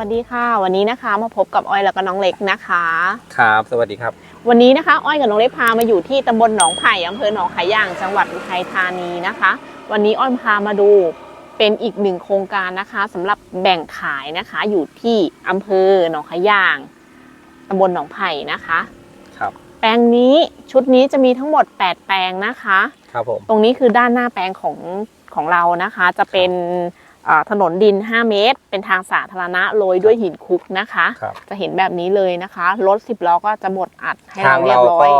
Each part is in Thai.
วัสดีค่ะ วันนี้นะคะมาพบกับอ้อยแล้วก็น้องเล็กนะคะ ครับ สวัสดีครับ วันนี้นะคะอ้อยกับน้องเล็กพามาอยู่ที่ตำบลหนองไผ่อำเภอหนองขายางจังหวัดอุทัยธานีนะคะ วันนี้อ้อยพามาดูเป็นอีกหนึ่งโครงการนะคะสำหรับแบ่งขายนะคะอยู่ที่อำเภอหนองขายางตำบลหนองไผ่นะคะครับแปลงนี้ชุดนี้จะมีทั้งหมด 8 แปลงนะคะ ครับผมตรงนี้คือด้านหน้าแปลงของของเรานะคะ จะเป็นเอ่อ ถนนดิน 5 เมตร เป็นทางสาธารณะโรยด้วยหินคุกนะคะ ครับ จะเห็นแบบนี้เลยนะคะรถ10ล้อก็จะหมดอัดให้ทาเรางเรียเราบร้อย ก็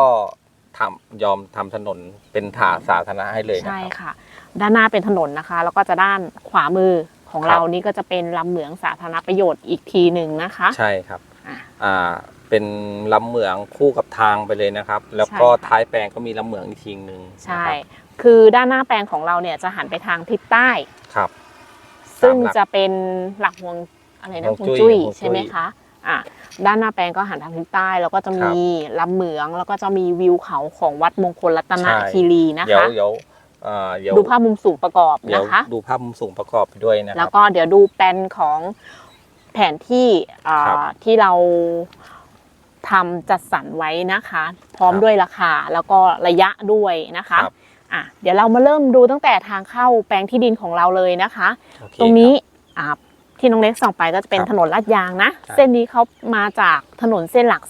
ทำยอมทำถนนเป็นถาสาธารณะให้เลยนะใช่ครับ ค่ะ ด้านหน้าเป็นถนนนะคะ แล้วก็จะด้านขวามือของครับเรานี่ก็จะเป็นลำเหมืองสาธารณประโยชน์อีกทีหนึ่งนะคะ ใช่ครับ อะ อ่า เป็นลำเหมืองคู่กับทางไปเลยนะครับ แล้วก็ใช่ค่ะ ท้ายแปลงก็มีลำเหมืองอีกทีหนึ่งใช่นะครับคือด้านหน้าแปลงของเราเนี่ยจะหันไปทางทิศใต้ ครับ ซึ่งตามหลักจะเป็นหลักฮวงอะไรนะฮวงฮวงจุ้ยจุ้ยฮวงจุ้ยใช่ไหมคะอะด้านหน้าแปลงก็หันทางทิศใต้แล้วก็จะมีลำเหมืองแล้วก็จะมีวิวเขาของวัดมงคลรัตนคีรีนะเดี๋ยวคะเดี๋ยวอ่าเดี๋ยวดูภาพมุมสูงประกอบเดี๋ยวนะคะดูภาพมุมสูงประกอบไปด้วยนะคแล้รัวบก็เดี๋ยวดูแปลนของแผนที่อ่าครับที่เราทำจัดสรรไว้นะคะ พร้อมครับด้วยราคาแล้วก็ระยะด้วยนะคะครับ อะเดี๋ยวเรามาเริ่มดูตั้งแต่ทางเข้าแปลงที่ดินของเราเลยนะคะ โอเคตรงนี้อ่าที่น้องเล็กส่องไปก็จะเป็นครับถนนลาดยางนะครับเส้นนี้เขามาจากถนนเส้นหลัก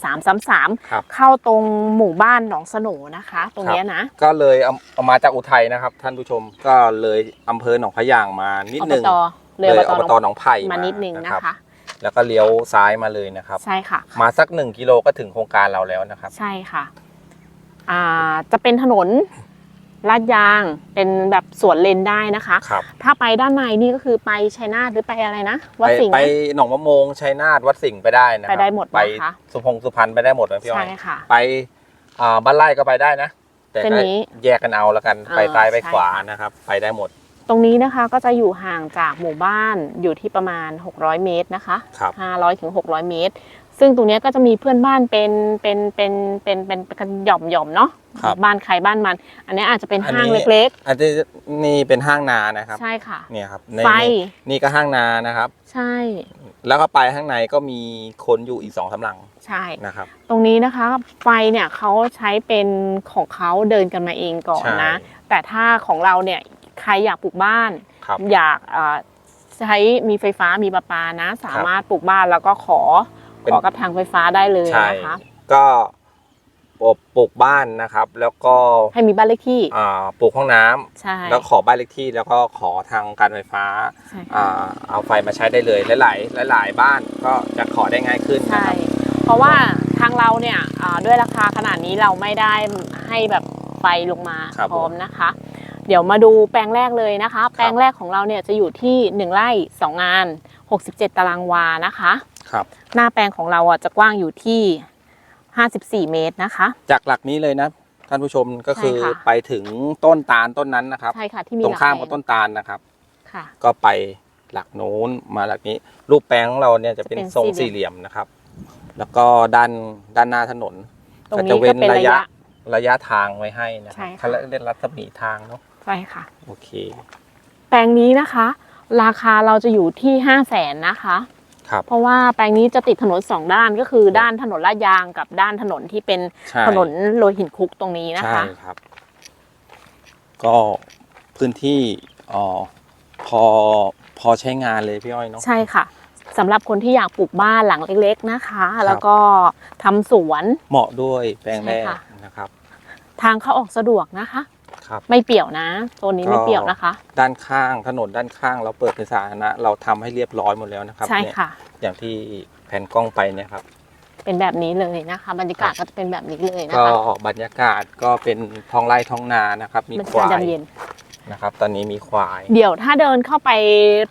333ครับเข้าตรงหมู่บ้านหนองสโหนนะคะ ตรงเนี้ยนะก็เลยเอาเอามาจากอุทัยนะครับ ท่านผู้ชมก็เลยอำเภอหนองพะยางมานิดอบนึงตเลยเลยออบตตหหนนององไผ่มานิดนึงนะรับคะ แล้วก็เลี้ยวซ้ายมาเลยนะครับ ใช่ค่ะ มาสักหนึ่งกิโลก็ถึงโครงการเราแล้วนะครับ ใช่ค่ะอ่าจะเป็นถนน ลาดยางเป็นแบบสวนเลนได้นะคะครับถ้าไปด้านในนี่ก็คือไปชัยนาทหรือไปอะไรนะวัดไปสิงห์ไปนะหนองมะโมงชัยนาทวัดสิงห์ไปได้นะครับไปได้หมดนะคะไปสุพงสุพรรณไปได้หมดนะพี่อ้อใช่ยค่ะไปอ่าบ้านไร่ก็ไปได้นะ แต่เส้นก็นี้แยกกันเอาแล้วกันอ่าไปซ้ายไปใช่ขวาค่ะนะครับ ไปได้หมด ตรงนี้นะคะก็จะอยู่ห่างจากหมู่บ้านอยู่ที่ประมาณ 600 เมตรนะคะครับ500ถึง600 เมตร ซึ่งตรงเนี้ยก็จะมีเพื่อนบ้านเป็นเป็นเป็นเป็นเป็นเป็นหย่อมหย่อมๆเนาะครับ บ้านใครบ้านมัน อันนี้อาจจะเป็นอันนี้ห้างเล็กอันนี้นี่เป็นห้างนานะครับๆใช่ค่ะ เนี่ยครับในไฟนี่ก็ห้างนานะครับ ใช่แล้วก็ไปข้างในก็มีคนอยู่อีกสองสามหลังใช่ นะครับ ตรงนี้นะคะไฟเนี่ยเขาใช้เป็นของเขาเดินกันมาเองก่อนนะ ใช่ แต่ถ้าของเราเนี่ยใครอยากปลูกบ้าน ครับ อยากเอ่อใช้มีไฟฟ้ามีประปานะ สามารถปลูกบ้านแล้วก็ขอ เป็นขอกับทางไฟฟ้าได้เลยใช่นะคะก็ปลูกบ้านนะครับ แล้วก็ให้มีบ้านเลขที่อ่าปลูกห้องน้ำใช่แล้วขอบ้านเลขที่ แล้วก็ขอทางการไฟฟ้าใช่ค่ะอ่าเอาไฟมาใช้ได้เลยหลาย ๆ หลาย ๆ บ้านก็จะขอได้ง่ายขึ้นนะใช่ครับเพราะว่าทางเราเนี่ยอ่าด้วยราคาขนาดนี้เราไม่ได้ให้แบบไฟลงมาครับพร้อมนะคะ เดี๋ยวมาดูแปลงแรกเลยนะคะ แปลงแรกของเราเนี่ยจะอยู่ที่ 1ไร่2งาน 67 ตารางวานะคะ ครับ หน้าแปลงของเราอะจะกว้างอยู่ที่54เมตรนะคะ จากหลักนี้เลยนะ ท่านผู้ชมก็คือใช่ค่ะ ไปถึงต้นตาลต้นนั้นนะครับ ใช่ค่ะที่มีตรงข้ามหลักับแปลต้นตาลนะครับ ค่ะ ก็ไปหลักโน้นมาหลักนี้ รูปแปลงของเราเนี่ยจะเป็นจะเป็นทรงสี่สี่เหเหลี่ลี่ยยมม นะครับ แล้วก็ด้านด้านหน้าถนนตรงก็นี้จะเว้ก็นเป็นระระยะยะ ระยะทางไว้ให้นะคใช่รับค่ะ เขาเรียกรัศมีทางเนาะใช่ค่ะ โอเคแปลงนี้นะคะ ราคาเราจะอยู่ที่5 0 0แสนนะคะ ครับเพราะว่าแปลงนี้จะติดถนนสองด้านก็คือด้านถนนลาดยางกับด้านถนนที่เป็นใช่ ถนนโรยหินคลุกตรงนี้นะใช่คะครับ ก็พื้นที่อ๋อพอพอใช้งานเลยพี่อ้อยเนาะ ใช่ค่ะสำหรับคนที่อยากปลูกบ้านหลังเล็กๆนะคะ แล้วก็ทำสวน เหมาะด้วยแปลงแรกใช่ค่ะ นะครับ ทางเข้าออกสะดวกนะคะ ครับไม่เปี่ยวนะโซนนี้ไม่ก็เปี่ยวนะคะ ด้านข้างถนนด้านข้างเราเปิดเป็นสาธารณะเราทำให้เรียบร้อยหมดแล้วนะครับใช่เนี่ยค่ะ อย่างที่แผนกล้องไปเนี่ยครับ เป็นแบบนี้เลยนะคะ บรรยากาศก็จะเป็นแบบนี้เลยนะก็คะบรรยากาศก็เป็นท้องไร่ท้องนานะครับ มีบรรควายายกาศเย็น นะครับ ตอนนี้มีควาย เดี๋ยวถ้าเดินเข้าไป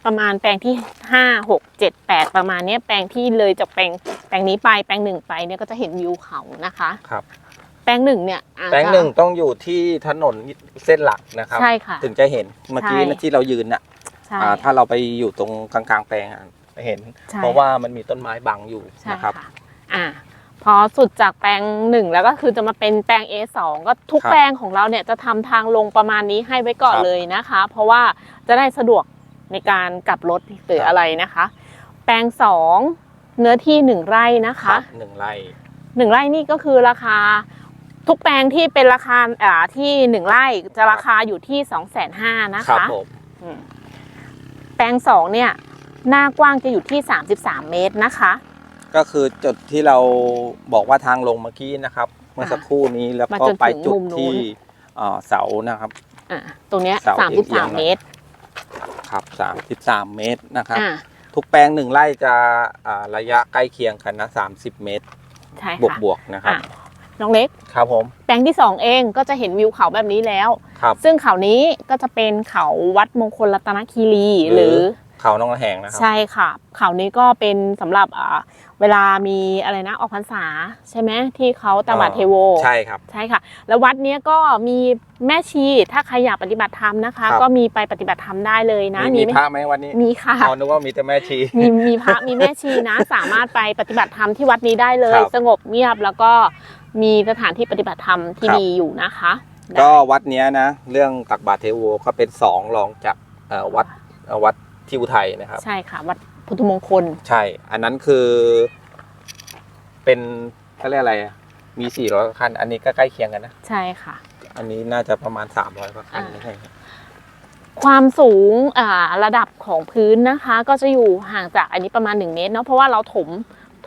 ประมาณแปลงที่ห้าหกเจ็ดแปดประมาณเนี้ยแปลงที่เลยจากแปลงแปลงนี้ไปแปลงหนึ่งไปเนี่ยก็จะเห็นวิวเขานะคะครับแป ลงหนึ่งเนี่ยอาจจะแปลงหนึ่งต้องอยู่ที่ถนนเส้นหลักนะครับ ใช่ค่ะ ถึงจะเห็นเมื่อกี้ใช่นะที่เรายืนน่ะใช่ อ่าถ้าเราไปอยู่ตรงกลางๆแปลงอะไม่เห็น ใช่ เพราะว่ามันมีต้นไม้บังอยู่ใช่นะครับ ค่ะอ่าพอสุดจากแปลงหนึ่งแล้วก็คือจะมาเป็นแปลง A2 ก็ทุกครับแปลงของเราเนี่ยจะทำทางลงประมาณนี้ให้ไว้ก่อนครับเลยนะคะ เพราะว่าจะได้สะดวกในการกลับรถหรือครับ อะไรนะคะ แปแปลงสองเนื้อที่หนึ่งไร่นะครัคะ บหนึ่งไร่หนึ่งไร่นี่ก็คือราคา ทุกแปลงที่เป็นราคาอ่าที่หนึ่งไร่จะราคาอยู่ที่สองแสนห้านะครัคะผมอืมแปลงสองเนี่ย หน้ากว้างจะอยู่ที่33เมตรนะคะ ก็คือจุดที่เราบอกว่าทางลงเมื่อกี้นะครับ เมื่อสักครู่นี้แล้วมาก็จนถึงไปจุมุดมนู้น ที่เอ่อเสานะครับ อ่าตรงเนี้ยเสาเอียงๆ33เมตรครับสามสิบสามเมตรนะครับ อ่าทุกแปลงหนึ่งไร่จะอ่าระยะใกล้เคียงกันนะสามสิบเมตร ใช่บวกค่ะบวกๆนะครับ อะ น้องเล็ก ครับผม แปลงที่ 2 เองก็จะเห็นวิวเขาแบบนี้แล้ว ครับ ซึ่งเขานี้ก็จะเป็นเขาวัดมงคลรัตนคีรีหหรืรือ อ เขาน้องระแหงนะครับใช่ค่ะ เขานี้ก็เป็นสำหรับอ่าเวลามีอะไรนะออกพรรษาใช่ไหมที่เขาตบาดเทโว ใช่ครับ ใช่ค่ะ แล้ววัดเนี้ยก็มีแม่ชีถ้าใครอยากปฏิบัติธรรมนะคะ ครับ ก็มีไปปฏิบัติธรรมได้เลยนะมีมีไหมพระไหมวันนี้มีค่ะอ๋อนึกว่ามีแต่แม่ชี มีมีพระมีแม่ชีนะ สามารถไปปฏิบัติธรรมที่วัดนี้ได้เลย ครับ สงบเงียบแล้วก็ มีสถานที่ปฏิบัติธรรมที่ครับดีอยู่นะคะ ก็วัดเนี้ยนะ เรื่องตักบาตรเทโวก็เป็นสองรองจากเอ่อวัดเอ่อวัดที่อุทัยนะครับ ใช่ค่ะ วัดพุทธมงคล ใช่ อันนั้นคือเป็นเขาเรียกอะไรอะมี400กว่าคัน อันนี้ก็ใกล้เคียงกันนะ ใช่ค่ะ อันนี้น่าจะประมาณ300กว่าคันอ่าไม่ใช่ครับความสูงอ่าระดับของพื้นนะคะ ก็จะอยู่ห่างจากอันนี้ประมาณ 1 เมตรเนาะเพราะว่าเราถม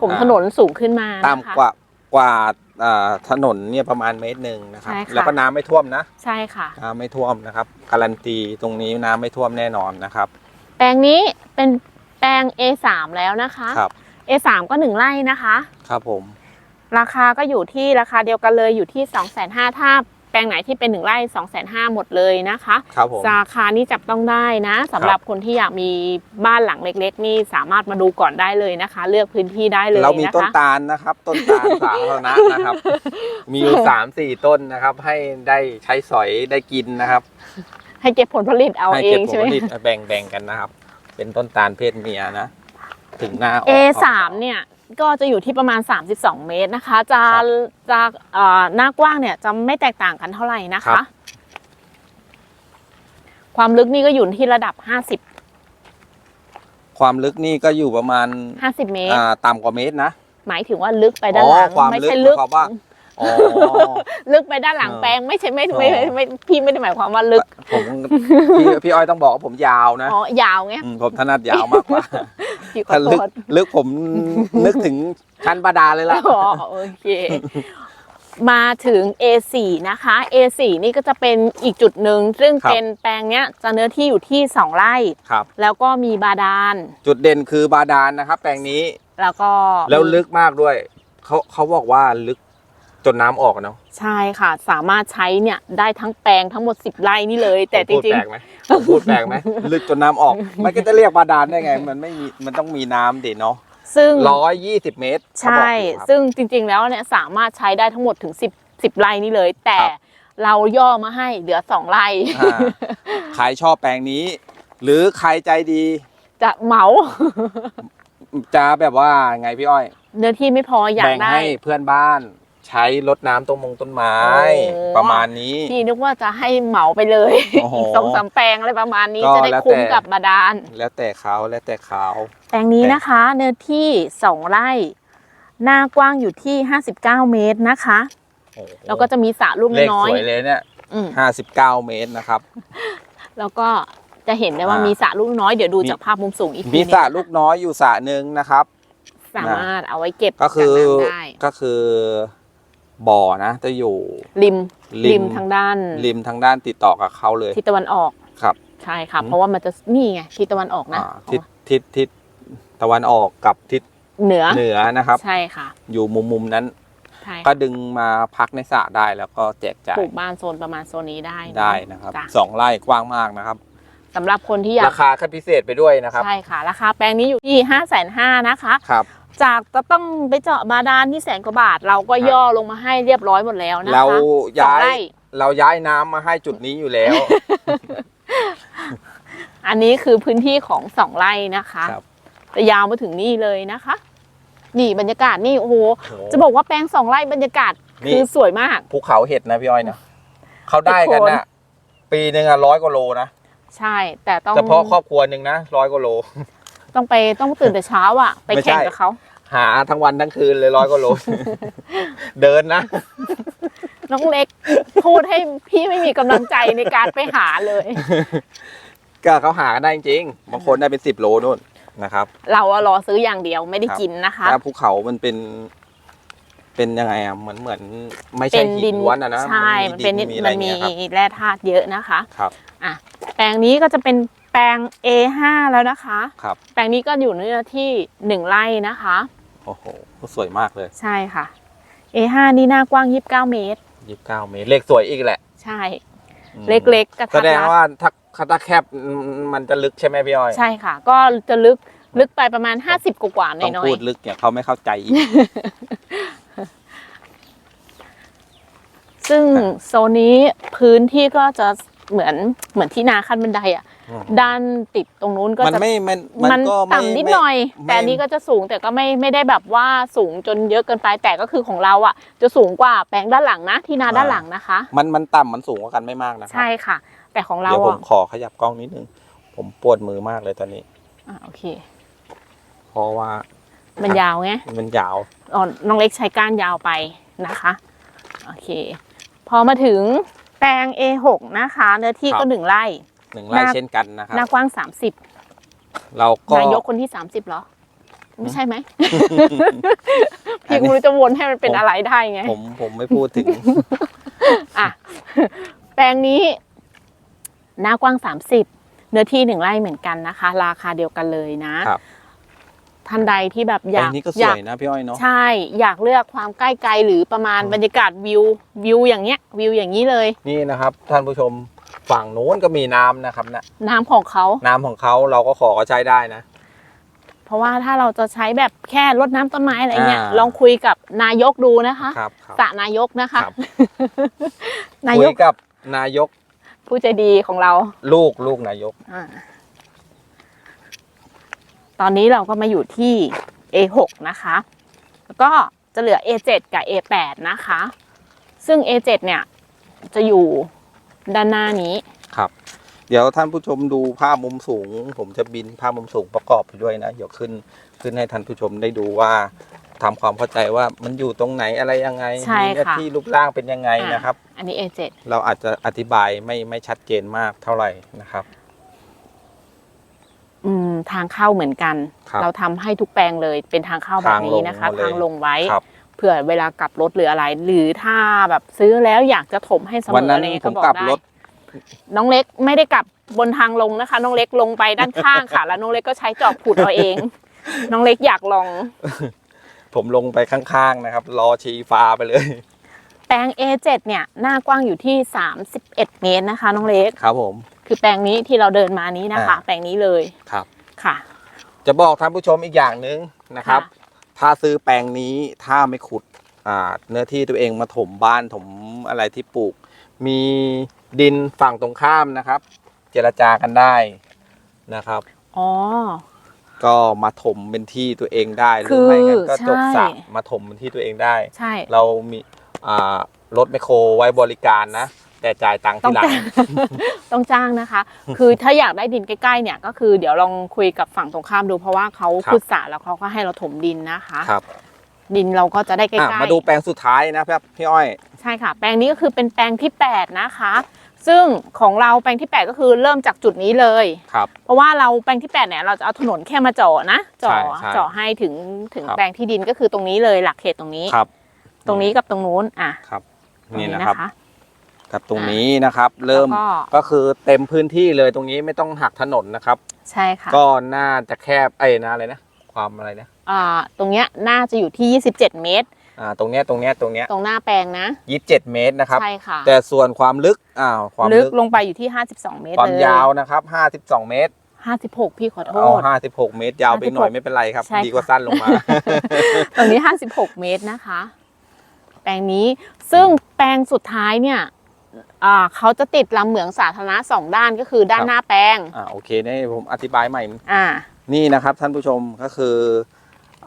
ถมถนนสูงขึ้นมานะคะต่ำกว่า กว่าอ่าถนนเนี่ยประมาณเมตรหนึ่งนะครับ ใช่ค่ะ แล้วก็น้ำไม่ท่วมนะใช่ค่ะ น้ำไม่ท่วมนะครับ การันตีตรงนี้น้ำไม่ท่วมแน่นอนนะครับ แปลงนี้เป็นแปลง A3 แล้วนะคะ ครับ A3 ก็หนึ่งไร่นะคะ ครับผม ราคาก็อยู่ที่ราคาเดียวกันเลยอยู่ที่ 2 5 0 0 0ถ้า แปลงไหนที่เป็นหนึ่งไร่2 5 0 0 0หมดเลยนะคะครับผม ราคานี้จับต้องได้นะสำหรับคนที่อยากมีบ้านหลังเล็ก ๆ นี่สามารถมาดูก่อนได้เลยนะคะ เลือกพื้นที่ได้เลยเรามีนะต้นคะ ตาลนะครับ ต้นตาลสาธารณะนะครับ มีอยู่สามสี่ต้นนะครับ ให้ได้ใช้สอยได้กินนะครับ ให้เก็บผลผลิตเอาให้เอเก็บงผใช่ลไหมผลิตแบ่งแบ่งกันนะครับ เป็นต้นตาลเพศเมียนะ ถึงหน้าออก A3 เนี่ย ก็จะอยู่ที่ประมาณ 32 เมตรนะคะ จะจะเอ่อหน้ากว้างเนี่ยจะไม่แตกต่างกันเท่าไหร่นะครัคะบความลึกนี่ก็อยู่ที่ระดับ 50 ความลึกนี่ก็อยู่ประมาณ 50 เมตรอ่าต่ำกว่าเมตรนะ หมายถึงว่าลึกไปด้านหลังอ๋อความไม่ลึกใช่หลึมายกความว่าอ๋อลึกไปด้านหลังเออแปลงไม่ใช่ไม่อ๋อไม่ไม่ไม่พี่ไม่ได้หมายความว่าลึกผมพี่พี่อ้อยต้องบอกว่าผมยาวนะอ๋อยาวไงมผมถนัดยาวมากกว่า พี่ขอถ้าโทลึกษลึกผมนึกถึงชั้นบาดาลเลยล่ะ อ๋อโอเค มาถึง A4 นะคะ A4 นี่ก็จะเป็นอีกจุดหนึ่งซึ่งครับ เป็นแปลงเนี้ยจะเนื้อที่อยู่ที่ 2 ไร่ ครับ แล้วก็มีบาดาล จุดเด่นคือบาดาลนะครับ แปลงนี้แล้วก็แล้วลึกมากด้วยเขาเขาบอกว่าลึก จนน้ำออกเนาะใช่ค่ะ สามารถใช้เนี่ยได้ทั้งแปลงทั้งหมด 10ไร่นี่เลย แต่ผมจพูดริงแปลกไหมผมพูดแปลกไหมลึกจนน้ำออก มันก็จะเรียกบาดาลได้ไง มันไม่มีมันต้องมีน้ำดิเนาะๆ ซึ่ง ร้อยยี่สิบเมตรเขาใช่บอกอยู่ครับ ซึ่งจริงๆ แล้วเนี่ยสามารถใช้ได้ทั้งหมดถึง 10 10ไร่นี่เลย แต่ครับ เราย่อมาให้เหลือ 2ไร่ อ่าใครชอบแปลงนี้ หรือใครใจดีจะเหมาจะแบบว่าไงพี่อ้อย เนื้อที่ไม่พออยากแบ่งได้ ให้เพื่อนบ้าน ใช้รดน้ำต้นมงต้นไม้ โอ้ ประมาณนี้ พี่นึกว่าจะให้เหมาไปเลยโอ้โหอีกสองสามแปลงอะไรประมาณนี้ก็จะได้แล้วคุ้มแต่ กับบาดาล แล้วแต่เขาแล้วแต่เขา แปลงนี้นะคะ เนื้อที่ 2 ไร่ หน้ากว้างอยู่ที่ 59 เมตรนะคะ โอ้โหแล้วก็จะมีสระลูกเลขน้อสยวยเลยเนี่ยอืมห้าสิบเก้าเมตรนะครับ แล้วก็จะเห็นได้ว่าอ่ามีมีสระลูกน้อยเดี๋ยวดูมี จากภาพมุมสูงอีกทีมีหนึงสระลูกน้อยอยู่สระหนึ่งนะครับ สามารถเอาไว้เก็บก็คือจากน้ำได้ ก็คือ บ่อนะจะอยู่ริมริมริมทางด้าน ริมทางด้านติดต่อกับเขาเลยทิศตะวันออกครับ ใช่ค่ะอืมเพราะว่ามันจะนี่ไงทิศตะวันออกนะอ่าทิศทิศทิศตะวันออกกับทิศเหนือเหนือนะครับ ใช่ค่ะ อยู่มุมมุมๆนั้นใช่ก็ค่ะดึงมาพักในสระได้แล้วก็แจกจ่าปยลูกบ้านโซนประมาณโซนนี้ได้ได้นะครับจ้สองไร่กว้างมากนะครับสำหรับคนที่อยากราคาขั้นพิเศษไปด้วยนะครับ ใช่ค่ะ ราคาแปลงนี้อยู่ที่ห้าแสนห้านะคะครับ จากจะต้องไปเจาะบาดาลที่แสนกว่าบาท เราก็ครับย่อลงมาให้เรียบร้อยหมดแล้วนะคะเราสองย้ายไร่เราย้ายน้ำมาให้จุดนี้อยู่แล้ว อันนี้คือพื้นที่ของสองไร่นะคะครับจะยาวมาถึงนี่เลยนะคะ นี่บรรยากาศนี่โอ้โหโอ้โหจะบอกว่าแปลงสองไร่บรรยากาศนี่ คือสวยมาก ภูเขาเห็ดนะพี่อ้อยนะเขาได้กันนะปีหนึ่งอะร้อยกว่าโลนะใช่ แต่ต้องเฉพาะครอบครัวหนึ่งนะร้อยกว่าโล ต้องไปต้องตื่นแต่เช้าอะ ไปไม่ใช่แข่งกับเขาหาทั้งวันทั้งคืนเลยร้อยกว่าโลเดินนะ น้องเล็กพูดให้พี่ไม่มีกำลังใจในการไปหาเลย ก็เขาหากันได้จริงๆบางคนได้เป็นสิบโลนู่นนะครับ เราอะรอซื้ออย่างเดียวไม่ได้กินนะคะถ้าภูเขามันเป็น เป็นยังไงอะเหมือนเหมือน ไม่เป็ใช่นหิดินนล้วนอะนะใช่มันเป็นดินิดอะไรมันมีเงี้ยครับแร่ธาตุเยอะนะคะ ครับ อะแปลงนี้ก็จะเป็น แปลง A5 แล้วนะคะ ครับ แปลงนี้ก็อยู่เนื้อที่หนึ่งไร่นะคะ โอ้โห สวยมากเลย ใช่ค่ะ A5 นี่หน้ากว้าง 29 เมตรยี่สิบเก้าเมตร เลขสวยอีกแหละ ใช่อืมเล็กๆกระแสทัดดงรัดว่าถ้าถ้าแคบมันจะลึกใช่ไหมพี่อ้อย ใช่ค่ะ ก็จะลึกลึกไปประมาณ 50 กว่าๆหต้องน่อยพูดลึกเนี่ยเขาไม่เข้าใจอีกๆซึ่งโซนนี้พื้นที่ก็จะ เหมือนเหมือนที่นาขั้นบันไดอะอืมด้านติดตรงนู้นก็มันจะ ไม่มันมันก็ไม่ต่ำนิดไม่หน่อย ไม่แต่อันนี้ก็จะสูงแต่ก็ไม่ไม่ได้แบบว่าสูงจนเยอะเกินไปแต่ก็คือของเราอะ จะสูงกว่าแปลงด้านหลังนะ ที่นาด้านหลังนะคะ มันมันต่ำมันสูงกว่ากันไม่มากนะครัใช่ค่ะ แต่ของเราเดี๋ยวผมอะขอขยับกล้องนิดนึง ผมปวดมือมากเลยตอนนี้ อะโอเค เพราะว่ามันยาวไง มันยาว อ๋อน้องเล็กใช้ก้านยาวไปนะคะ โอเค พอมาถึง แปลง A6 นะคะ เนื้อที่ก็หนึ่งไร่ หนึ่งไร่หน้าเช่นกันนะครับหน้ากว้าง 30เราก็ นายกคนที่ 30เหรอ ไม่ใช่ไหม พี่กูรู้จะวนให้มันเป็นอะไรได้ไง ผมผมไม่พูดถึง อะ แปลงนี้หน้ากว้าง 30 เนื้อที่หนึ่งไร่เหมือนกันนะคะ ราคาเดียวกันเลยนะ ครับ ท่านใดที่แบบอยาไอ้กนี่ก็สอยาวยกนะพี่อ้อยเนาะใช่อยากเลือกความใกล้ไกลหรือประมาณอืมบรรยากาศวิววิวอย่างเงี้ยวิวอย่างนี้เลย นี่นะครับท่านผู้ชมฝั่งนู้นก็มีน้ำนะครับนะน้ำของเขาน้ำของเขาเราก็ขอก็ใช้ได้นะ เพราะว่าถ้าเราจะใช้แบบแค่รดน้ำต้นไม้อะไรเงี้ยอ่าลองคุยกับนายกดูนะคะครับครับสระนายกนะคะครับนาคุยยกกับนายกผู้ใจดีของเรา ลูกลูกนายกอา ตอนนี้เราก็มาอยู่ที่ A6 นะคะ แล้วก็จะเหลือ A7 กับ A8 นะคะ ซึ่ง A7 เนี่ยจะอยู่ด้านหน้านี้ ครับ เดี๋ยวท่านผู้ชมดูภาพมุมสูง ผมจะบินภาพมุมสูงประกอบไปด้วยนะ เดี๋ยวขึ้นขึ้นให้ท่านผู้ชมได้ดูว่าทำความเข้าใจว่ามันอยู่ตรงไหนอะไรยังไงใช่มีหน้าค่ะ ที่รูปร่างเป็นยังไงอะนะครับ อันนี้ A7 เราอาจจะอธิบายไม่ไม่ชัดเจนมากเท่าไหร่นะครับอืม ทางเข้าเหมือนกัน ครับเราทำให้ทุกแปลงเลยเป็นทางเข้าแบบนี้นะคะ ทางลงหมดเลย ทางลงไว้ ครับ เผื่อเวลากลับรถหรืออะไร หรือถ้าแบบซื้อแล้วอยากจะถมให้เสมวันอนั้อะนไรเงี้ยผก็มบอกกลับได้รถ น้องเล็กไม่ได้กลับบนทางลงนะคะ น้องเล็กลงไปด้านข้างค่ะ แล้วน้องเล็กก็ใช้จอบขุดเอาเอง น้องเล็กอยากลอง ผมลงไปข้างๆนะครับ รอชีฟ้าไปเลย แปลง A7 เนี่ยหน้ากว้างอยู่ที่ 31 เมตรนะคะ น้องเล็ก ครับผม คือแปลงนี้ที่เราเดินมานี้นะคะ อ่า แปลงนี้เลย ครับ ค่ะ จะบอกท่านผู้ชมอีกอย่างหนึ่งนะครับค่ะถ้าซื้อแปลงนี้ถ้าไม่ขุดอ่าเนื้อที่ตัวเองมาถมบ้านถมอะไรที่ปลูก มีดินฝั่งตรงข้ามนะครับ เจรจากันได้นะครับอ๋อก็มาถมเป็นที่ตัวเองได้หคืรืออไม่งั้นก็จดสระใช่มาถมเป็นที่ตัวเองได้ ใช่ เรามีอ่ารถไมคโครไว้บริการนะ แต่จ่ายตังค์ต้อทีงหลัง จ้าง ต้องจ้างนะคะ คือถ้าอยากได้ดินใกล้ๆเนี่ยก็คือเดี๋ยวลองคุยกับฝั่งตรงข้ามดูเพราะว่าเขาครับ ขุดสระแล้วเขาก็ให้เราถมดินนะคะ ครับดินเราก็จะได้ใกล้อะๆมาดูแปลงสุดท้ายนะครับพี่อ้อยใช่ค่ะ แปลงนี้ก็คือเป็นแปลงที่8นะคะ ซึ่งของเราแปลงที่8ก็คือเริ่มจากจุดนี้เลย ครับ เพราะว่าเราแปลงที่8เนี่ยเราจะเอาถนนแค่มาเจาะนะเจาะใช่ใช่เจาะให้ถึงถึงครับ แปลงที่ดินก็คือตรงนี้เลยหลักเขตตรงนี้ ครับ ตรงนี้กับตรงนู้นอะ ครับตรงนี่นะครับนะ คะกับตรงนี้นะครับ เริ่มแล้วก็ ก็คือเต็มพื้นที่เลยตรงนี้ไม่ต้องหักถนนนะครับ ใช่ค่ะก็น่าจะแคบไอ้ยนะอะไรนะ ความอะไรนะอ่าตรงเนี้ยน่าจะอยู่ที่ 27 เมตร อ่าตรงเนี้ยตรงเนี้ยตรงเนี้ยตรงหน้าแปลงนะ ยี่สิบเจ็ดเมตรนะครับ ใช่ค่ะ แต่ส่วนความลึกอ้าวความลึลึกกลงไปอยู่ที่ 52 เมตรความเลยยาวนะครับห้าสิบสองเมตร56 พี่ขอโทเอาษห้าสิบหกเมตรยาวไปหน่อย56ไม่เป็นไรครับ ใช่ดีกว่าสั้นลงมา ตรงนี้ 56 เมตรนะคะ แปลงนี้ซึ่งแปลงสุดท้ายเนี่ย อ่าเขาจะติดลำเหมืองสาธารณะสองด้านก็คือด้านครับ หน้าแปลงอ่าโอเคนี่ผมอธิบายใหม่ อ่า นี่นะครับท่านผู้ชมก็คือ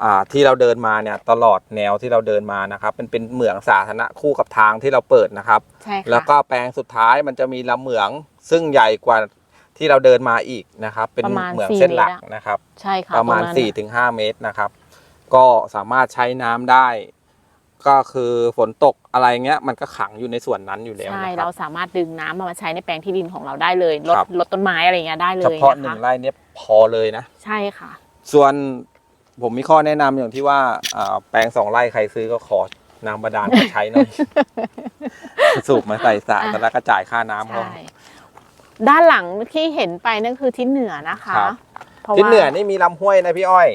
อ่าที่เราเดินมาเนี่ยตลอดแนวที่เราเดินมานะครับมันเป็นเหมืองสาธารณะคู่กับทางที่เราเปิดนะครับ ใช่ค่ะแล้วก็แปลงสุดท้ายมันจะมีลำเหมืองซึ่งใหญ่กว่าที่เราเดินมาอีกนะครับเป็นประมาณเหมืองสี่เส้นหลักเมตรอะนะครับ ใช่ค่ะประมาณนั้น4-5ถึงเมตรนะครับ ก็สามารถใช้น้ำได้ ก็คือฝนตกอะไรเงี้ยมันก็ขังอยู่ในส่วนนั้นอยู่แล้วใช่นะคเรารับ สามารถดึงน้ำมาใช้ในแปลงที่ดินของเราได้เลยลดครับ ลดต้นไม้อะไรเงี้ยได้เลเฉยพาะนะหนึ่คะงไร่เนี้ยพอเลยนะ ใช่ค่ะ ส่วนผมมีข้อแนะนำอย่างที่ว่าอ่าแปลงสองไร่ใครซื้อก็ขอน้ำบาดาลมาใช้หน่อย สูบมาใส่สระอะ แล้วก็จ่ายค่าน้ำเขา ใช่ด้านหลังที่เห็นไปนั่นคือทิศเหนือนะคะครับ เพราะที่ว่าเหนือนี่มีลำห้วยนะพี่อ้อย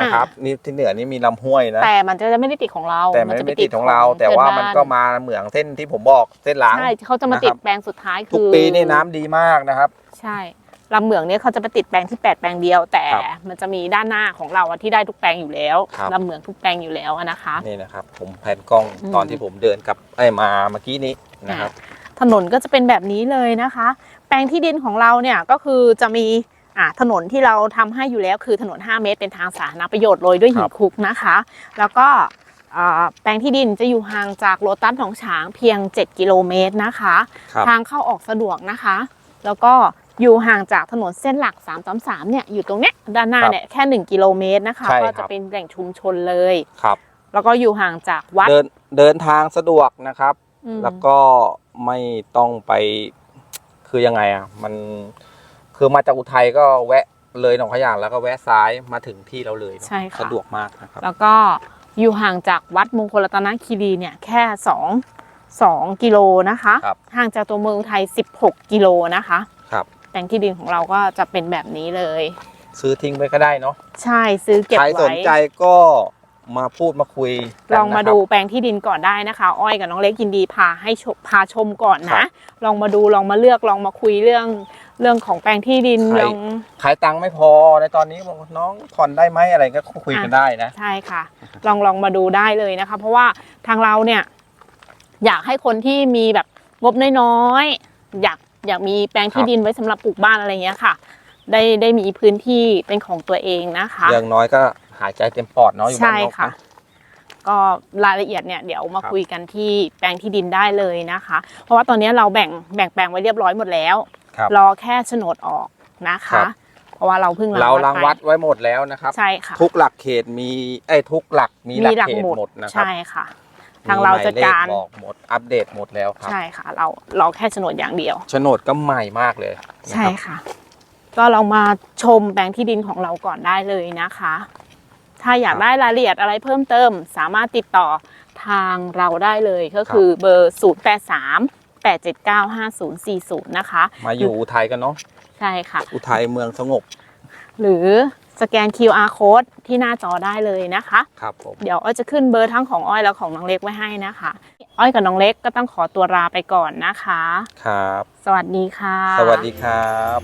นะครับนี่ที่เหนือนี่มีลำห้วยนะแต่มันจะไม่ได้ติดของเรา แต่มันจะไม่ติดของเรา แต่ว่ามันก็มาเหมืองเส้นที่ผมบอกเส้นหลังใช่เขาจะมาติดนะครับแปลงสุดท้ายทุคืกอปีนี่น้ำดีมากนะครับ ใช่ลำเหมืองเนี่ยเขาจะไปติดแปลงที่แปดแปลงเดียว แต่ครับมันจะมีด้านหน้าของเราอะที่ได้ทุกแปลงอยู่แล้วครับลำเหมืองทุกแปลงอยู่แล้วอะนะคะนี่นะครับผมแผนกล้องอืมตอนที่ผมเดินกับไอ้ยมาเมื่อกี้นี้นะครับถนนก็จะเป็นแบบนี้เลยนะคะ แปลงที่ดินของเราเนี่ยก็คือจะมี อ่าถนนที่เราทำให้อยู่แล้วคือถนน 5 เมตร เป็นทางสาธารณประโยชน์โรยด้วยหิครันบคลุกนะคะ แล้วก็อ่าแปลงที่ดินจะอยู่ห่างจากโลตัสหนองฉางเพียง 7 กิโลเมตรนะคะครับทางเข้าออกสะดวกนะคะ แล้วก็อยู่ห่างจากถนนเส้นหลัก 333 เนี่ยอยู่ตรงเนี้ยด้านหน้าครับเนี่ยแค่ 1 กิโลเมตรนะคะใช่ก็ครัจะบเป็นแหล่งชุมชนเลยครับ แล้วก็อยู่ห่างจากวัดเดินเดินทางสะดวกนะครับอืมแล้วก็ไม่ต้องไปคือยังไงอะมัน คือมาจากอุทัยก็แวะเลยหนองขยางแล้วก็แวะซ้ายมาถึงที่เราเลยเนอะใช่ค่ะ สะดวกมากนะครับ แล้วก็อยู่ห่างจากวัดมงคลรัตนคีรีเนี่ยแค่2 2กิโลนะคะ ครับห่างจากตัวเมืองไทย 16 กิโลนะคะครับแปลงที่ดินของเราก็จะเป็นแบบนี้เลย ซื้อทิ้งไปก็ได้เนาะใช่ซื้อเก็บใครไว้สนใจก็มาพูดมาคุยกันลองมานะครับดูแปลงที่ดินก่อนได้นะคะ อ้อยกับน้องเล็กยินดีพาให้ชมพาชมก่อนครันะบลองมาดูลองมาเลือกลองมาคุยเรื่อง เรื่องของแปลงที่ดินใครลอง ขายตังค์ไม่พอในตอนนี้บอกน้องผ่อนได้ไหมอะไรก็คุยกันได้นะ ใช่ค่ะ ลองลองมาดูได้เลยนะคะ เพราะว่าทางเราเนี่ย อยากให้คนที่มีแบบงบน้อยๆอยากอยากมีแปลงที่ครับดินไว้สำหรับปลูกบ้านอะไรเงี้ยค่ะ ได้ได้มีพื้นที่เป็นของตัวเองนะคะอย่างน้อยก็หายใจเต็มปอดเนาะอยู่บ้าใช่นนอกค่ะนะก็รายละเอียดเนี่ยเดี๋ยวมาครับคุยกันที่แปลงที่ดินได้เลยนะคะ เพราะว่าตอนนี้เราแบ่งแบ่งแปลงไว้เรียบร้อยหมดแล้ว ครับ รอแค่โฉนดออกนะครัคะ บ เพราะว่าเราเพิ่งเรารังไปวัดไว้หมดแล้วนะครับ ใช่ค่ะทุกหลักเขตมีไอ้ยทุกหลักมีหลักมีหลักเขตหมุดหมดนะครับใช่ค่ะ ทางเราจัดการ มีหมยเลขบอกหมดอัปเดตหมดแล้วครับใช่ค่ะ เรารอแค่โฉนดอย่างเดียว โฉนดก็ใหม่มากเลยนะครับใช่ค่ะ ก็เรามาชมแปลงที่ดินของเราก่อนได้เลยนะคะ ถ้าอยากได้รายละเอียดอะไรเพิ่มเติม สามารถติดต่อทางเราได้เลยก็คือเบอร์ 0 8 3 8 7 9 5 0 4 0 นะคะ มาอยู่อุทัยกันเนาะใช่ค่ะ อุทัยเมืองสงบ หรือสแกน QR code ที่หน้าจอได้เลยนะคะ ครับผม เดี๋ยวอ้อยจะขึ้นเบอร์ทั้งของอ้อยและของน้องเล็กไว้ให้นะคะ อ้อยกับน้องเล็กก็ต้องขอตัวลาไปก่อนนะคะ ครับ สวัสดีค่ะ สวัสดีครับ